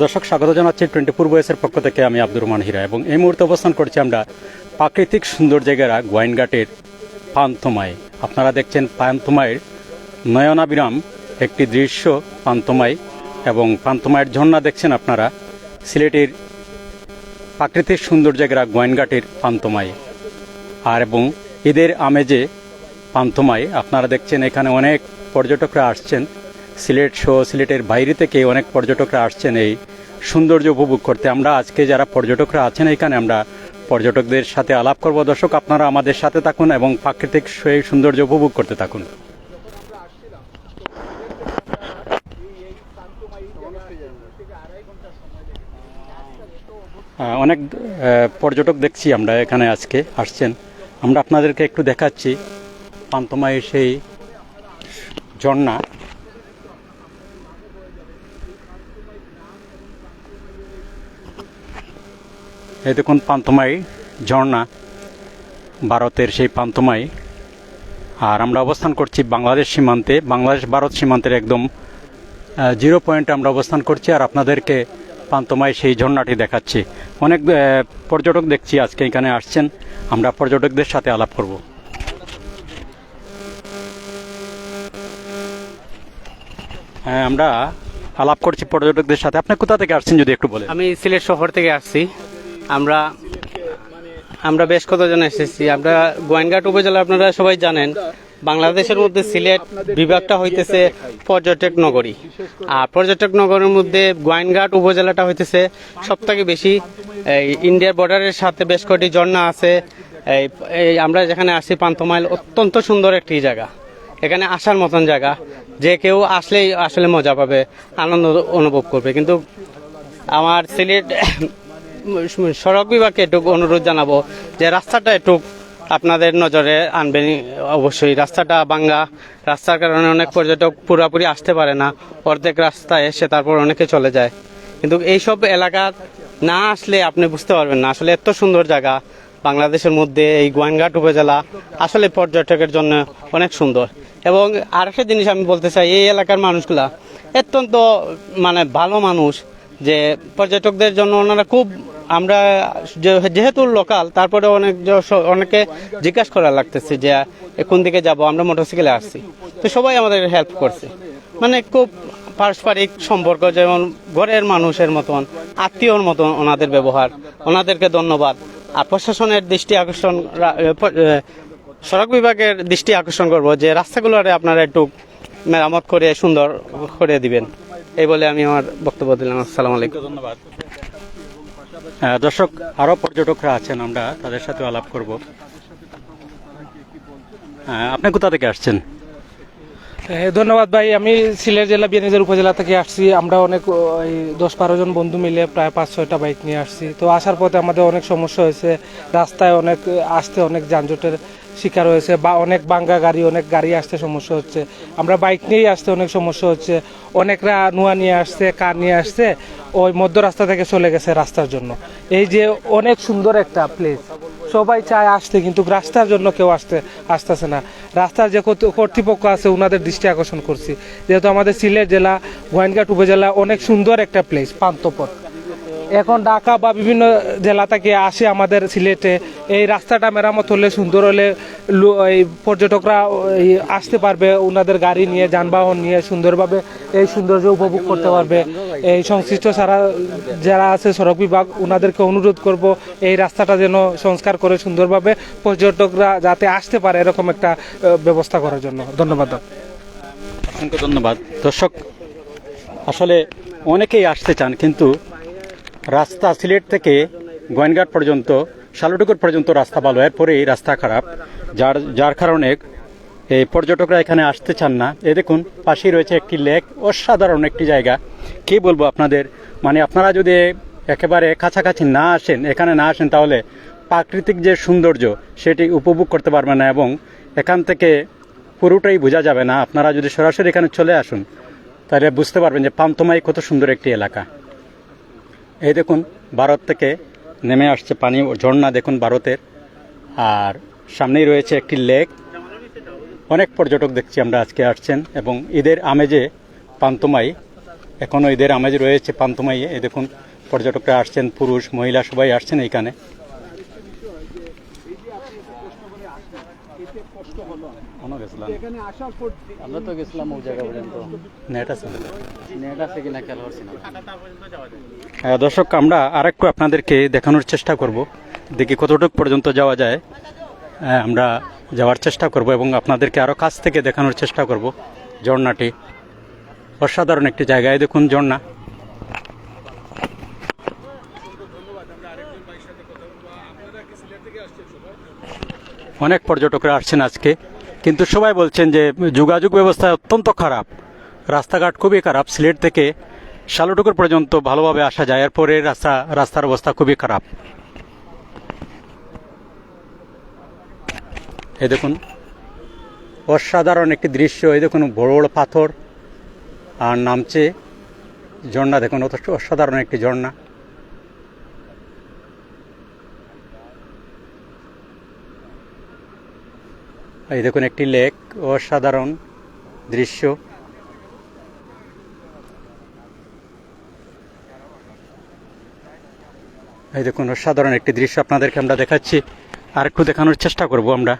দর্শক, স্বাগত জানাচ্ছি টোয়েন্টি ফোর বয়েসের পক্ষ থেকে আমি আব্দুর রহমান হীরা এবং এই মুহূর্তে অবস্থান করছি আমরা প্রাকৃতিক সুন্দর জায়গারা গোয়াইনঘাটের পান্থমায়। আপনারা দেখছেন পান্থমায়ের নয়নাবিরাম, একটি দৃশ্য পান্থমাই এবং পান্থমায়ের ঝর্ণা দেখছেন আপনারা, সিলেটের প্রাকৃতিক সুন্দর জায়গারা গোয়াইনঘাটের পান্থমায়। আর এবং ঈদের আমেজে পান্থমায়, আপনারা দেখছেন এখানে অনেক পর্যটকরা আসছেন। সিলেট সহ সিলেটের বাইরে থেকে অনেক পর্যটকরা আসছেন এই সৌন্দর্য উপভোগ করতে। আমরা আজকে যারা পর্যটকরা আছেন এখানে, আমরা পর্যটকদের সাথে আলাপ করব। দর্শক, আপনারা আমাদের সাথে থাকুন এবং প্রাকৃতিক সেই সৌন্দর্য উপভোগ করতে থাকুন। অনেক পর্যটক দেখছি আমরা এখানে আজকে আসছেন। আমরা আপনাদেরকে একটু দেখাচ্ছি। পান্তমায়ের সেই ঝর্ণা। এই দেখুন পান্তমাই ঝর্ণা, ভারতের সেই পান্তমাই আর আমরা অবস্থান করছি বাংলাদেশ সীমান্তে, বাংলাদেশ ভারত সীমান্তের একদম জিরো পয়েন্টে আমরা অবস্থান করছি আর আপনাদেরকে পান্তমায় সেই ঝর্ণাটি দেখাচ্ছি। অনেক পর্যটক দেখছি আজকে এখানে আসছেন, আমরা পর্যটকদের সাথে আলাপ করব। হ্যাঁ আমরা আলাপ করছি পর্যটকদের সাথে। আপনি কোথা থেকে আসছেন যদি একটু বলেন? আমি সিলেট শহর থেকে আসছি। আমরা আমরা বেশ কতজন এসেছি। আমরা গোয়েনঘাট উপজেলা আপনারা সবাই জানেন, বাংলাদেশের মধ্যে সিলেট বিভাগটা হইতেছে পর্যটক নগরী। আর পর্যটক নগরের মধ্যে গোয়াইনঘাট উপজেলাটা হইতেছে সব থেকে বেশি, এই ইন্ডিয়ার বর্ডারের সাথে বেশ কয়টি ঝর্ণা আছে। এই আমরা যেখানে আসি পান্থমাইল, অত্যন্ত সুন্দর একটি জায়গা। এখানে আসার মতন জায়গা। যে কেউ আসলেই আসলে মজা পাবে, আনন্দ অনুভব করবে। কিন্তু আমার সিলেট সড়ক বিভাগকে একটু অনুরোধ জানাব যে রাস্তাটা একটু আপনাদের নজরে আনবেন। অবশ্যই রাস্তাটা বাঙ্গা রাস্তার কারণে অনেক পর্যটক পুরোপুরি আসতে পারে না। অর্ধেক রাস্তায় এসে তারপর অনেকে চলে যায়। কিন্তু এইসব এলাকা না আসলে আপনি বুঝতে পারবেন না। আসলে এত সুন্দর জায়গা। বাংলাদেশের মধ্যে এই গোয়াইনঘাট উপজেলা আসলে পর্যটকের জন্য অনেক সুন্দর। এবং আরেকটা জিনিস আমি বলতে চাই, এই এলাকার মানুষগুলা অত্যন্ত মানে ভালো মানুষ। যে পর্যটকদের জন্য ওনারা খুব, আমরা যেহেতু লোকাল তারপরে অনেক অনেকে জিজ্ঞাসা করা লাগতেছে যে কোন দিকে যাব, আমরা মোটরসাইকেলে আসছি। তো সবাই আমাদের হেল্প করছে। মানে খুব পারস্পরিক সম্পর্ক, যেমন ঘরের মানুষের মতন, আত্মীয়র মতন ওনাদের ব্যবহার, ওনাদেরকে ধন্যবাদ। আর প্রশাসনের দৃষ্টি আকর্ষণ সড়ক বিভাগের দৃষ্টি আকর্ষণ করব যে, রাস্তাগুলোরে আপনারা একটু মেরামত করে, সুন্দর করে দিবেন। এই বলে আমি আমার বক্তব্য দিলাম। আসসালামু আলাইকুম। ধন্যবাদ। হ্যাঁ, দর্শক আরও পর্যটকরা আছেন আমরা তাদের সাথে আলাপ করব। হ্যাঁ, আপনি কোথা থেকে আসছেন? হ্যাঁ, ধন্যবাদ ভাই। আমি সিলেট জেলা বিয়ানীবাজার উপজেলা থেকে আসছি। আমরা অনেক ওই দশ বারো জন বন্ধু মিলে প্রায় পাঁচ ছয়টা বাইক নিয়ে আসছি। তো আসার পথে আমাদের অনেক সমস্যা হয়েছে। রাস্তায় অনেক আসতে অনেক যানজটের শিকার হয়েছে বা অনেক বাঙ্গা গাড়ি, অনেক গাড়ি আসতে সমস্যা হচ্ছে। আমরা বাইক নিয়েই আসতে অনেক সমস্যা হচ্ছে। অনেকরা নোয়া নিয়ে আসছে, কার নিয়ে আসছে, ওই মধ্য রাস্তা থেকে চলে গেছে রাস্তার জন্য। এই যে অনেক সুন্দর একটা প্লেস সবাই চায় আসতে, কিন্তু রাস্তার জন্য কেউ আসতে, আসতেছে না। রাস্তার যে কর্তৃ- কর্তৃপক্ষ আছে ওনাদের দৃষ্টি আকর্ষণ করছি। যেহেতু আমাদের সিলেট জেলা গোয়াইনঘাট উপজেলা অনেক সুন্দর একটা প্লেস পান্তপথ। এখন ঢাকা বা বিভিন্ন জেলা থেকে আসে আমাদের সিলেটে। এই রাস্তাটা মেরামত হলে সুন্দর হলে এই পর্যটকরা আসতে পারবে ওনাদের গাড়ি নিয়ে, যানবাহন নিয়ে সুন্দরভাবে এই সৌন্দর্য উপভোগ করতে পারবে। এই সংশ্লিষ্ট সারা, যারা আছে সড়ক বিভাগ ওনাদেরকে অনুরোধ করব এই রাস্তাটা যেন সংস্কার করে সুন্দরভাবে পর্যটকরা যাতে আসতে পারে এরকম একটা ব্যবস্থা করার জন্য। ধন্যবাদ অসংখ্য ধন্যবাদ। দর্শক, আসলে অনেকেই আসতে চান, কিন্তু রাস্তা সিলেট থেকে গোয়েনঘাট পর্যন্ত শালুটুকুর পর্যন্ত রাস্তা ভালো। এরপরে এই রাস্তা খারাপ। যার যার কারণে এই পর্যটকরা এখানে আসতে চান না। এ দেখুন, পাশেই রয়েছে একটি লেক। অসাধারণ একটি জায়গা। কি বলব আপনাদের? মানে আপনারা যদি একেবারে কাছাকাছি না আসেন, এখানে না আসেন, তাহলে প্রাকৃতিক যে সৌন্দর্য, সেটি উপভোগ করতে পারবেন না এবং এখান থেকে পুরোটাই বোঝা যাবে না। আপনারা যদি সরাসরি এখানে চলে আসুন, তাহলে বুঝতে পারবেন যে পান্তমাই কত সুন্দর একটি এলাকা। এই দেখুন, ভারত থেকে নেমে আসছে পানি, ঝর্ণা দেখুন ভারতের। আর সামনেই রয়েছে একটি লেক। অনেক পর্যটক দেখছি আমরা আজকে আসছেন, এবং ঈদের আমেজে পান্তমাই, এখনও ঈদের আমেজ রয়েছে পান্তমাইয়ে। এ দেখুন, পর্যটকরা আসছেন, পুরুষ, মহিলা সবাই আসছেন এইখানে। আমরা গেছিলাম। আমরা তো গেছিলাম ওই জায়গা পর্যন্ত। নেট আছে। নেট আছে কিনা খেয়াল করছি না। দর্শক আমরা আরেকটু আপনাদেরকে দেখানোর চেষ্টা করব। দেখি কতটুকু পর্যন্ত যাওয়া যায়। হ্যাঁ, আমরা যাওয়ার চেষ্টা করব এবং আপনাদেরকে আরও কাছ থেকে দেখানোর চেষ্টা করব। ঝর্ণাটি অসাধারণ একটি জায়গায় দেখুন ঝর্ণা। অনেক পর্যটকরা আসছেন আজকে। কিন্তু সবাই বলছেন যে যোগাযোগ ব্যবস্থা অত্যন্ত খারাপ। রাস্তাঘাট খুবই খারাপ, সিলেট থেকে শালুটুকুর পর্যন্ত ভালোভাবে আসা যায়, এরপরে রাস্তা, রাস্তার অবস্থা খুবই খারাপ। এই দেখুন, অসাধারণ একটি দৃশ্য, এই দেখুন, বড় বড় পাথর, আর নামছে ঝর্ণা, দেখুন, অত অসাধারণ একটি ঝর্ণা। এই দেখুন, একটি লেক, অসাধারণ দৃশ্য। এই দেখুন, অসাধারণ একটি দৃশ্য আপনাদেরকে আমরা দেখাচ্ছি। আর একটু দেখানোর চেষ্টা করব আমরা।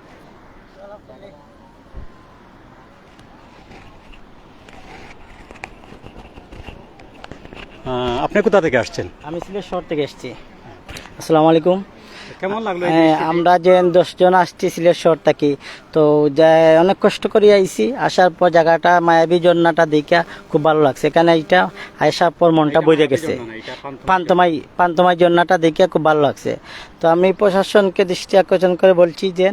আপনি কোথা থেকে আসছেন? আমি সিলেট শহর থেকে এসেছি। আসসালামু আলাইকুম। কেমন লাগল হ্যাঁ, আমরা যে দশজন আসছি সিলেট শহর থেকে তো অনেক কষ্ট করে আইছি। আসার পর জায়গাটা মায়াবী ঝর্ণাটা দেখে খুব ভালো লাগছে। এখানে এটা আসার পর মনটা বইরে গেছে। পান্তমাই পান্তমাই ঝর্ণাটা দেখে খুব ভালো লাগছে। তো আমি প্রশাসনকে দৃষ্টি আকর্ষণ করে বলছি যে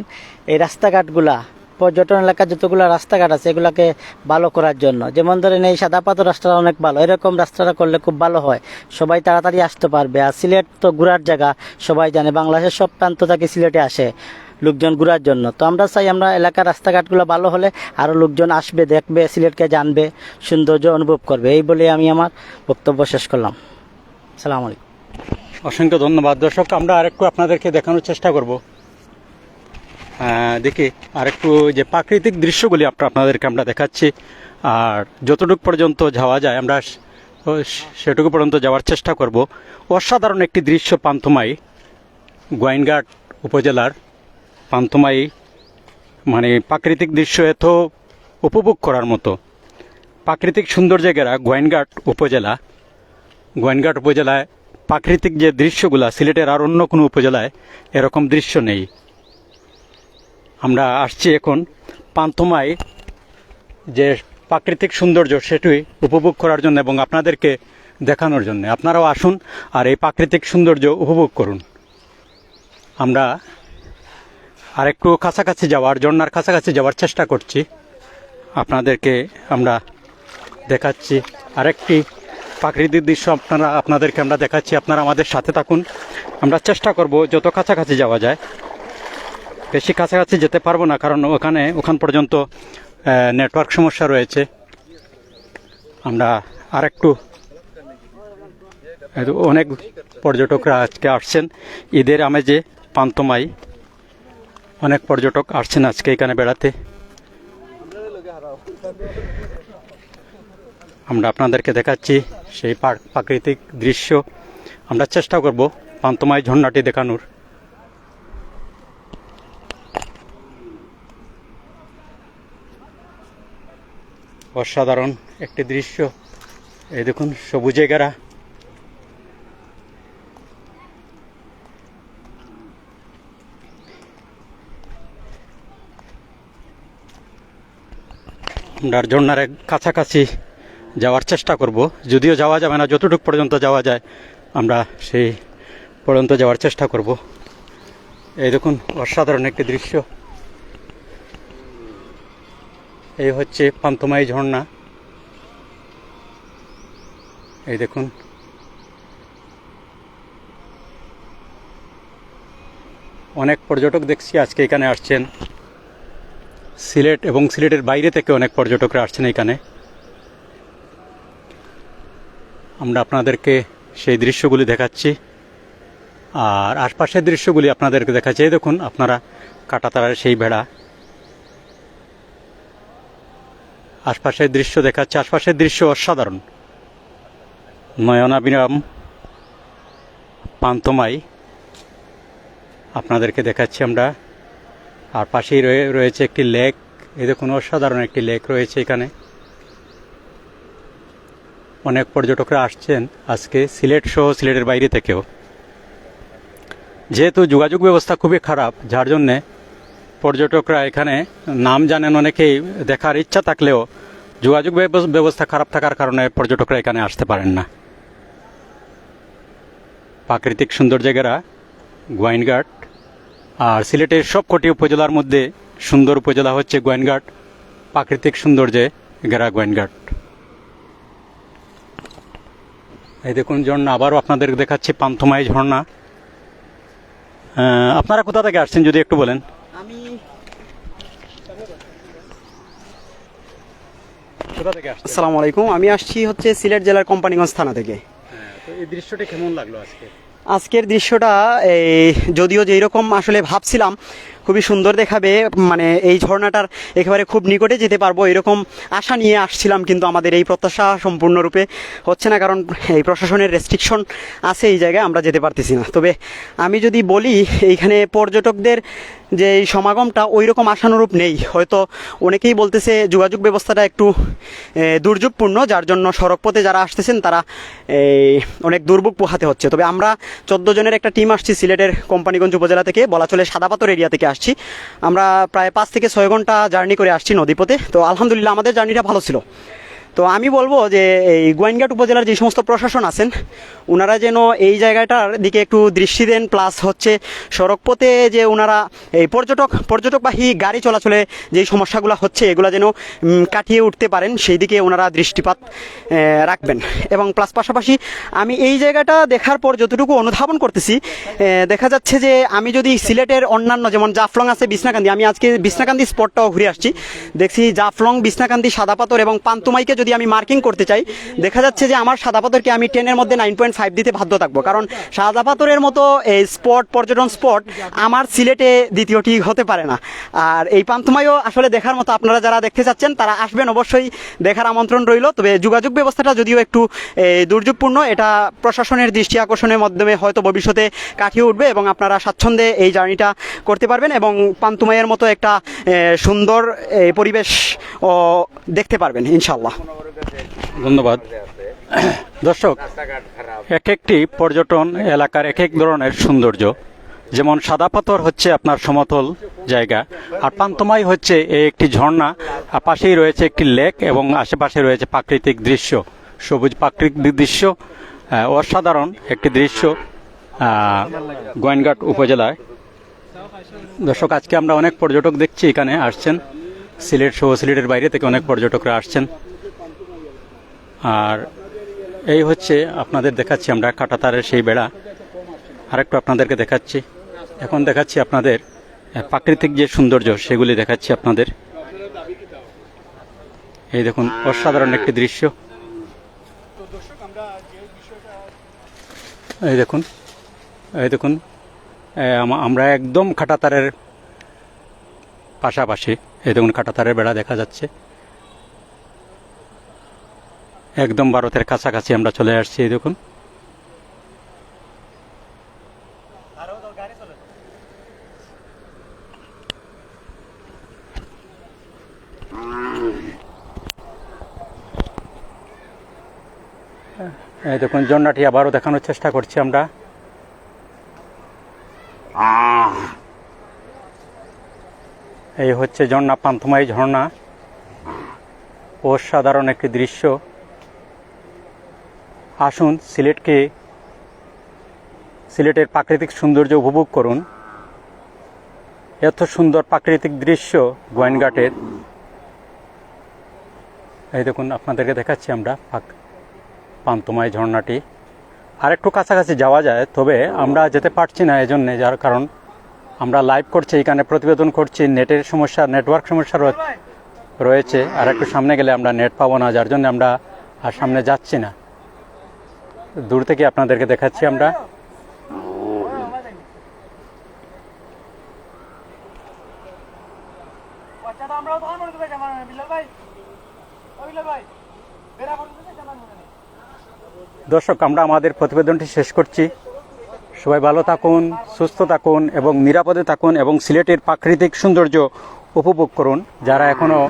এই রাস্তাঘাটগুলা পর্যটন এলাকার যতগুলো রাস্তাঘাট আছে, এগুলাকে ভালো করার জন্য। যেমন ধরেন এই সাদা রাস্তাটা অনেক ভালো। এরকম রাস্তাটা করলে খুব ভালো হয়। সবাই তাড়াতাড়ি আসতে পারবে। আর সিলেট তো ঘোরার জায়গা, সবাই জানে। বাংলাদেশের সব প্রান্ত থেকে সিলেটে আসে লোকজন ঘোরার জন্য। তো আমরা চাই আমরা এলাকার রাস্তাঘাটগুলো ভালো হলে আরও লোকজন আসবে, দেখবে, সিলেটকে জানবে, সৌন্দর্য অনুভব করবে। এই বলে আমি আমার বক্তব্য শেষ করলাম। সালাম আলাইকুম। অসংখ্য ধন্যবাদ। দর্শক, আমরা আরেকটু আপনাদেরকে দেখানোর চেষ্টা করব। দেখি আরেকটু যে প্রাকৃতিক দৃশ্যগুলি আপনাদেরকে আমরা দেখাচ্ছি। আর যতটুকু পর্যন্ত যাওয়া যায়, আমরা সেটুকু পর্যন্ত যাওয়ার চেষ্টা করব। অসাধারণ একটি দৃশ্য পান্থমাই, গোয়াইনঘাট উপজেলার পান্থমাই মানে প্রাকৃতিক দৃশ্য এত উপভোগ করার মতো। প্রাকৃতিক সুন্দর জায়গারা গোয়াইনঘাট উপজেলা, গোয়াইনঘাট উপজেলায় প্রাকৃতিক যে দৃশ্যগুলো, সিলেটের আর অন্য কোনো উপজেলায় এরকম দৃশ্য নেই। আমরা আসছি এখন পান্থমায়। যে প্রাকৃতিক সৌন্দর্য সেটি উপভোগ করার জন্য এবং আপনাদেরকে দেখানোর জন্য। আপনারাও আসুন আর এই প্রাকৃতিক সৌন্দর্য উপভোগ করুন। আমরা আর একটু কাছাকাছি যাওয়ার, ঝর্ণার কাছাকাছি যাওয়ার চেষ্টা করছি। আপনাদেরকে আমরা দেখাচ্ছি আরেকটি প্রাকৃতিক দৃশ্য আপনারা, আপনাদেরকে আমরা দেখাচ্ছি। আপনারা আমাদের সাথে থাকুন। আমরা চেষ্টা করব যত কাছাকাছি যাওয়া যায়। বেশি কাছাকাছি যেতে পারব না, কারণ ওখানে, ওখান পর্যন্ত নেটওয়ার্ক সমস্যা রয়েছে। আমরা আর একটু অনেক পর্যটকরা আজকে আসছেন। ঈদের আমেজে পান্তমাই অনেক পর্যটক আসছেন আজকে এখানে বেড়াতে। আমরা আপনাদেরকে দেখাচ্ছি সেই প্রাকৃতিক দৃশ্য। আমরা চেষ্টা করব পান্তমাই ঝর্ণাটি দেখানোর। অসাধারণ একটি দৃশ্য। এই দেখুন, সবুজে ঘেরা আমরা ঝর্ণার কাছাকাছি যাওয়ার চেষ্টা করব। যদিও যাওয়া যাবে না, যতটুকু পর্যন্ত যাওয়া যায়, আমরা সেই পর্যন্ত যাওয়ার চেষ্টা করব। এই দেখুন, অসাধারণ একটি দৃশ্য। এই হচ্ছে পান্তমাই ঝর্ণা। এই দেখুন। অনেক পর্যটক দেখছি আজকে এখানে আসছেন। সিলেট এবং সিলেটের বাইরে থেকে অনেক পর্যটকরা আসছেন এখানে। আমরা আপনাদেরকে সেই দৃশ্যগুলি দেখাচ্ছি। আর আশপাশের দৃশ্যগুলি আপনাদেরকে দেখাচ্ছি। দেখুন, আপনারা কাটাতারার সেই ভেড়া। আশপাশের দৃশ্য দেখাচ্ছে। আশপাশের দৃশ্য অসাধারণ। নয়নাবিরাম পান্তমাই আপনাদেরকে দেখাচ্ছি আমরা। আর পাশেই রয়ে, রয়েছে একটি লেক। এই দেখুন, অসাধারণ একটি লেক রয়েছে এখানে। অনেক পর্যটকরা আসছেন আজকে সিলেট সহ সিলেটের বাইরে থেকেও। যেহেতু যোগাযোগ ব্যবস্থা খুবই খারাপ, যার জন্যে পর্যটকরা এখানে নাম জানেন অনেকেই, দেখার ইচ্ছা থাকলেও যোগাযোগ ব্যবস্থা খারাপ থাকার কারণে পর্যটকরা এখানে আসতে পারেন না। প্রাকৃতিক সুন্দর জায়গারা গোয়াইনঘাট আর সিলেটের সবকটি উপজেলার মধ্যে সুন্দর উপজেলা হচ্ছে গোয়াইনঘাট। প্রাকৃতিক সৌন্দর্যে গেরা গোয়াইনঘাট। এই দেখুন ঝর্ণা আবারও আপনাদের দেখাচ্ছি পান্থমাই ঝর্ণা। আপনারা কোথা থেকে আসছেন যদি একটু বলেন আমি কোথা থেকে আসসালামু আলাইকুম। আমি আসছি হচ্ছে সিলেট জেলার কোম্পানিগঞ্জ থানা থেকে। এই দৃশ্যটি কেমন লাগল আজকে? আজকের দৃশ্যটা, এই, যদিও যেই রকম আসলে ভাবছিলাম, খুবই সুন্দর দেখাবে মানে এই ঝর্ণাটার একেবারে খুব নিকটে যেতে পারব, এরকম আশা নিয়ে আসছিলাম, কিন্তু আমাদের এই প্রত্যাশা সম্পূর্ণরূপে হচ্ছে না, কারণ এই প্রশাসনের রেস্ট্রিকশন আছে এই জায়গায়, আমরা যেতে পারতেছি না। তবে আমি যদি বলি, এইখানে পর্যটকদের যে এই সমাগমটা ওই রকম আশানুরূপ নেই। হয়তো অনেকেই বলতেছে, যোগাযোগ ব্যবস্থাটা একটু দুর্যোগপূর্ণ, যার জন্য সড়কপথে যারা আসতেছেন, তারা অনেক দুর্ভোগ পোহাতে হচ্ছে। তবে আমরা চোদ্দ জনের একটা টিম আসছি সিলেটের কোম্পানিগঞ্জ উপজেলা থেকে বলা চলে সাদাপাতর এরিয়া থেকে আসছি। আমরা প্রায় পাঁচ থেকে ছয় ঘণ্টা জার্নি করে আসছি নদীপথে। তো আলহামদুলিল্লাহ আমাদের জার্নিটা ভালো ছিল। তো আমি বলব যে এই গোয়েনঘাট উপজেলার যে সমস্ত প্রশাসন আছেন ওনারা যেন এই জায়গাটার দিকে একটু দৃষ্টি দেন, প্লাস হচ্ছে সড়কপথে যে ওনারা এই পর্যটক, পর্যটকবাহী গাড়ি চলাচলে যে সমস্যাগুলো হচ্ছে, এগুলো যেন কাটিয়ে উঠতে পারেন, সেই দিকে ওনারা দৃষ্টিপাত রাখবেন। এবং প্লাস পাশাপাশি আমি এই জায়গাটা দেখার পর যতটুকু অনুধাবন করতেছি দেখা যাচ্ছে যে আমি যদি সিলেটের অন্যান্য, যেমন জাফলং আছে বিছনাকান্দি, আমি আজকে বিছনাকান্দি স্পটটাও ঘুরে আসছি। দেখছি জাফলং, বিছনাকান্দি সাদাপাতর এবং পান্তুমাইকে যদি আমি মার্কিং করতে চাই, দেখা যাচ্ছে যে আমার সাদাপাতরকে আমি টেনের মধ্যে নাইন পয়েন্ট ফাইভ দিতে বাধ্য থাকব। কারণ সাদাপাতরের মতো এই স্পট পর্যটন স্পট আমার সিলেটে দ্বিতীয়টি হতে পারে না। আর এই পান্তুমাইও আসলে দেখার মতো আপনারা যারা দেখতে চাচ্ছেন, তারা আসবেন অবশ্যই। দেখার আমন্ত্রণ রইল। তবে যোগাযোগ ব্যবস্থাটা যদিও একটু দুর্যোগপূর্ণ, এটা প্রশাসনের দৃষ্টি আকর্ষণের মাধ্যমে হয়তো ভবিষ্যতে কাটিয়ে উঠবে এবং আপনারা স্বাচ্ছন্দ্যে এই জার্নিটা করতে পারবেন এবং পান্তুমাইয়ের মতো একটা সুন্দর পরিবেশ দেখতে পারবেন ইনশাল্লাহ ধন্যবাদ। দর্শক এক একটি পর্যটন এলাকার এক এক ধরনের সৌন্দর্য। যেমন সাদা পাথর হচ্ছে আপনার সমতল জায়গা, আর পান্তমাই হচ্ছে এই একটি ঝর্ণা। আর পাশেই রয়েছে একটি লেক এবং আশেপাশে রয়েছে প্রাকৃতিক দৃশ্য, সবুজ প্রাকৃতিক দৃশ্য অসাধারণ একটি দৃশ্য গোয়েনঘাট উপজেলায়। দর্শক, আজকে আমরা অনেক পর্যটক দেখছি এখানে আসছেন। সিলেট সহ সিলেটের বাইরে থেকে অনেক পর্যটকরা আসছেন। আর এই হচ্ছে আপনাদের দেখাচ্ছি, আমরা কাটাতারের সেই বেড়া। আরেকটু আপনাদেরকে দেখাচ্ছি। এখন দেখাচ্ছি আপনাদের প্রাকৃতিক যে সৌন্দর্য, সেগুলি দেখাচ্ছি আপনাদের। এই দেখুন, অসাধারণ একটি দৃশ্য। এই দেখুন এই দেখুন আমরা একদম কাটাতারের পাশাপাশি, এই দেখুন, কাটাতারের বেড়া দেখা যাচ্ছে। একদম ভারতের কাছাকাছি আমরা চলে আসছি এই দেখুন। এই দেখুন ঝর্ণাটি আবারও দেখানোর চেষ্টা করছি আমরা। এই হচ্ছে ঝর্ণা পান্থমাই ঝর্ণা। অসাধারণ একটি দৃশ্য। আসুন, সিলেটকে, সিলেটের প্রাকৃতিক সৌন্দর্য উপভোগ করুন। এত সুন্দর প্রাকৃতিক দৃশ্য গোয়েনঘাটের। এই দেখুন, আপনাদেরকে দেখাচ্ছি আমরা পান্তমাই ঝর্ণাটি। আর একটু কাছাকাছি যাওয়া যায়, তবে আমরা যেতে পারছি না এজন্যে, যার কারণ আমরা লাইভ করছি, এখানে প্রতিবেদন করছি, নেটের সমস্যা, নেটওয়ার্ক সমস্যা রয়েছে। আর একটু সামনে গেলে আমরা নেট পাবো না, যার জন্য আমরা আর সামনে যাচ্ছি না। দূর থেকে আপনাদেরকে দেখাচ্ছি আমরা। দর্শক, আমরা আমাদের প্রতিবেদনটি শেষ করছি। সবাই ভালো থাকুন, সুস্থ থাকুন এবং নিরাপদে থাকুন এবং সিলেটের প্রাকৃতিক সৌন্দর্য উপভোগ করুন। যারা এখনও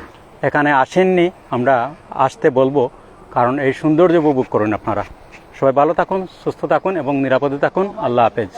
এখানে আসেননি, আমরা আসতে বলব, কারণ এই সৌন্দর্য উপভোগ করুন আপনারা। সবাই ভালো থাকুন সুস্থ থাকুন এবং নিরাপদে থাকুন। আল্লাহ হাফেজ।